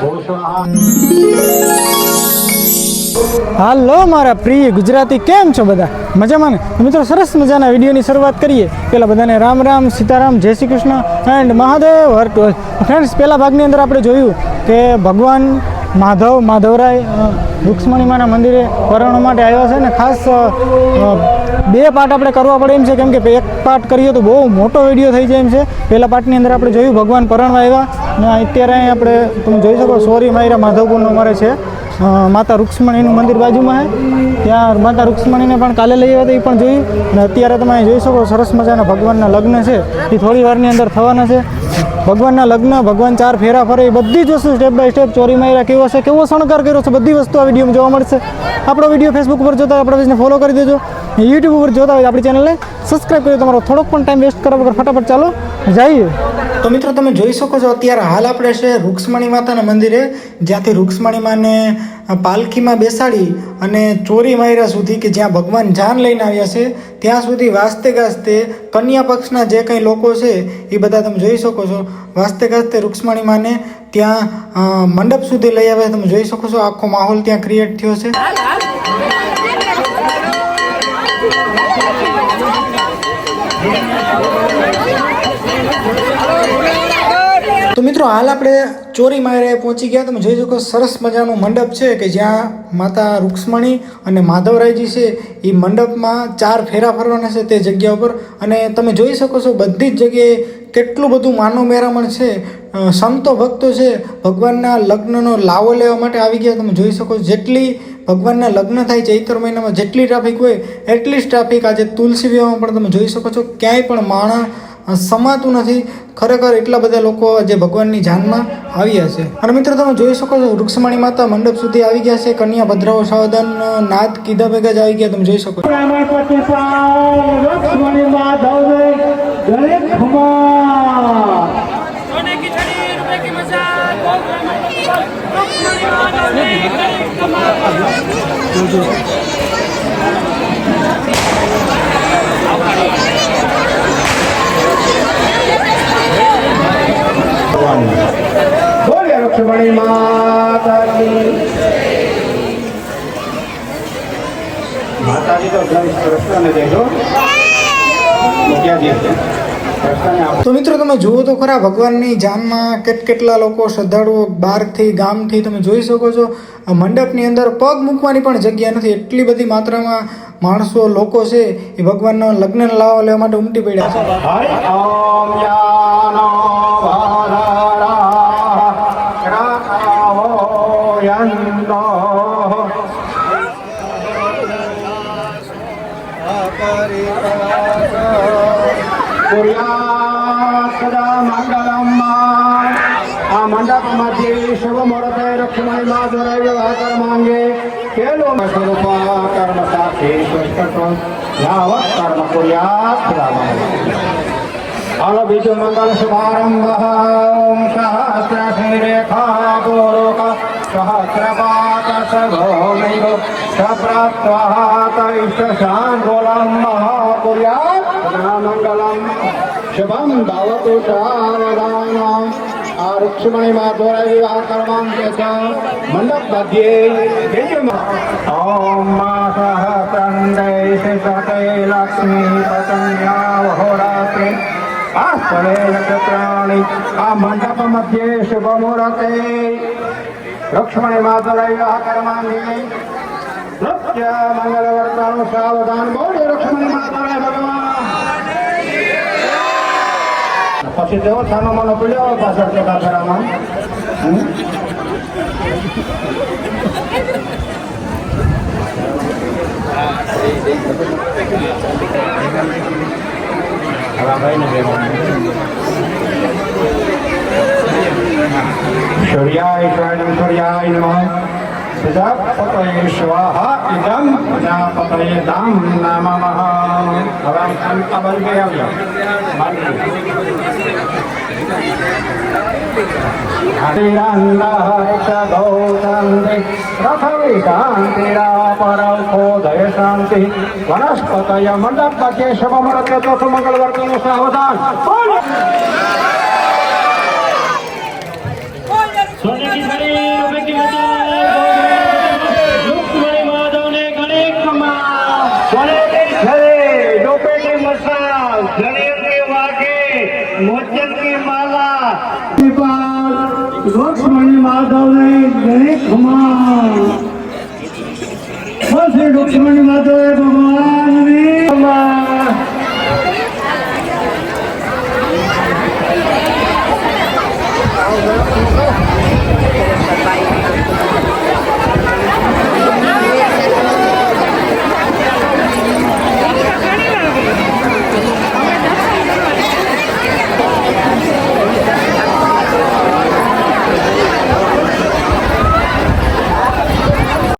Bonsoir. હાલો મારા પ્રિય ગુજરાતી, કેમ છો બધા? મજામાં ને? મિત્રો, સરસ મજાના વિડીયોની શરૂઆત કરીએ. પહેલાં બધાને રામ રામ, સીતારામ, જય શ્રી કૃષ્ણ એન્ડ મહાદેવ હર ટુ ફ્રેન્ડ્સ પહેલા ભાગની અંદર આપણે જોયું કે ભગવાન માધવ, માધવરાય રૂક્ષ્મણીમાના મંદિરે વરણો માટે આવ્યા છે ને ખાસ બે પાર્ટ આપણે કરવા પડે એમ છે. કેમ કે એક પાર્ટ કરીએ તો બહુ મોટો વીડિયો થઈ જાય એમ છે. પહેલા પાર્ટની અંદર આપણે જોયું ભગવાન પરણવા આવ્યા. અને અત્યારે આપણે તમે જોઈ શકો, સોરી, માયરા માધવપુરનો અમારે છે. માતા રૂક્ષ્મણીનું મંદિર બાજુમાં છે ત્યાં માતા રૂક્ષ્મણીને પણ કાલે લઈ આવ્યા હતા એ પણ જોયું અને અત્યારે તમે જોઈ શકો, સરસ મજાના ભગવાનના લગ્ન છે. એ થોડી વારની અંદર થવાના છે. ભગવાનના લગ્ન, ભગવાન ચાર ફેરા ફરે એ બધી જ વસ્તુ સ્ટેપ બાય સ્ટેપ ચોરી માર્યા, કેવો છે, કેવો શણગાર કર્યો છે, બધી વસ્તુ આ વિડીયોમાં જોવા મળશે. આપણો વીડિયો ફેસબુક પર જોતા આપણા પેજને ફોલો કરી દેજો. યુટ્યુબ ઉપર જોતા હોય, આપણી ચેનલને સબસ્ક્રાઈબ કરી તમારો થોડોક પણ ટાઈમ વેસ્ટ કરવા વગર ફટાફટ ચાલો, જઈએ. તો મિત્રો તમે જોઈ શકો છો, અત્યારે હાલ આપણે છે રૂક્ષ્મણી માતાના મંદિરે, જ્યાંથી રૂક્ષ્મણી માને પાલખીમાં બેસાડી અને ચોરી માર્યા સુધી કે જ્યાં ભગવાન જાન લઈને આવ્યા છે, ત્યાં સુધી વાસ્તે ગાસ્તે કન્યા પક્ષના જે કંઈ લોકો છે, એ બધા તમે જોઈ શકો છો. વાસ્તે ગાસ્તે રૂક્ષ્મણી માને ત્યાં મંડપ સુધી લઈ આવ્યા. તમે જોઈ શકો છો, આખો માહોલ ત્યાં ક્રિએટ થયો છે. તો મિત્રો, હાલ આપણે ચોરી મારે પહોંચી ગયા. તમે જોઈ શકો સરસ મજાનું મંડપ છે કે જ્યાં માતા રૂક્ષ્મણી અને માધવરાયજી છે એ મંડપમાં ચાર ફેરા ફરવાના છે તે જગ્યા ઉપર. અને તમે જોઈ શકો છો બધી જ જગ્યાએ કેટલું બધું માનવ મેરામણ છે. સંતો ભક્તો છે. ભગવાનના લગ્નનો લાવો લેવા માટે આવી ગયા. તમે જોઈ શકો જેટલી ભગવાનના લગ્ન થાય ચૈત્ર મહિનામાં જેટલી ટ્રાફિક હોય, એટલી જ ટ્રાફિક આજે તુલસી વિવાહમાં પણ તમે જોઈ શકો છો. ક્યાંય પણ માણસ સમાતું નથી. ખરેખર એટલા બધા લોકો જે ભગવાનની જાનમાં આવ્યા છે. અને મિત્રો, તમે જોઈ શકો છો, વૃક્ષમણી માતા મંડપ સુધી આવી ગયા છે. કન્યા ભદ્રાવો સાવધાન નાદ કીધા ભેગા જ આવી ગયા. તમે જોઈ શકો છો. છું. લક્ષ્મણી માતાજી. માતાજી તો કૃષ્ણને દેજો. ક્યાં દિવસે તો મિત્રો તમે જુઓ તો ખરા, ભગવાનની જાનમાં કેટ કેટલા લોકો શ્રદ્ધાળુઓ બહારથી, ગામથી તમે જોઈ શકો છો. મંડપની અંદર પગ મૂકવાની પણ જગ્યા નથી. એટલી બધી માત્રામાં માણસો, લોકો છે, એ ભગવાનનો લગ્ન લાવવા લેવા માટે ઉમટી પડ્યા છે. సదా మంగళమ్మ ఆ మండప మధ్య శుభమురతే రక్షమణి మా దొరై వివాహ కర్మాంగే కేలో స్వరూప కర్మ సాక్షి యావత్ కర్మ కుర్యా సదా अलविज मंगल शुभारंभ ओम सहस्र रेखा गोरोक सहस्रपात सभोमिग सप्रत्वात इष्ट शान गोलम महाकुर्यात மங்களம் శుభం భవతు శారదానం ఆరుక్షుమణి మా ద్వారా వివాహ కర్మాంశ మండప మధ్యే ఓం మా సహ తండైష సతే లక్ష్మీ పతంగాహోరాత్రి ఆస్తవే నక్షత్రాణి ఆ మండప మధ్యే శుభముహూర్తే లక్ష్మణి మా ద్వారా వివాహ కర్మాంగి నృత్య మంగళవర్తాను సావధానమో দেব থানো মনে পড়লে আমার পাঁচ হাজার টাকা ফেরামান শরিয়ায় শরণম শরিয়ায় নমঃ। প্রজাপতয়ে স্বাহা ইদম প্রজাপতয়ে দাম নামা আবার আবার গিয়ে शांति वनस्पत मंडप के शुभ मुहूर्त चौथ मंगलवार को सावधान सोने की घड़ी रुपए की घड़ी રૂક્ષ્મણી માધવને ગણેક કમા બસ રૂક્ષ્મણી માધવ ભગવાનની કમા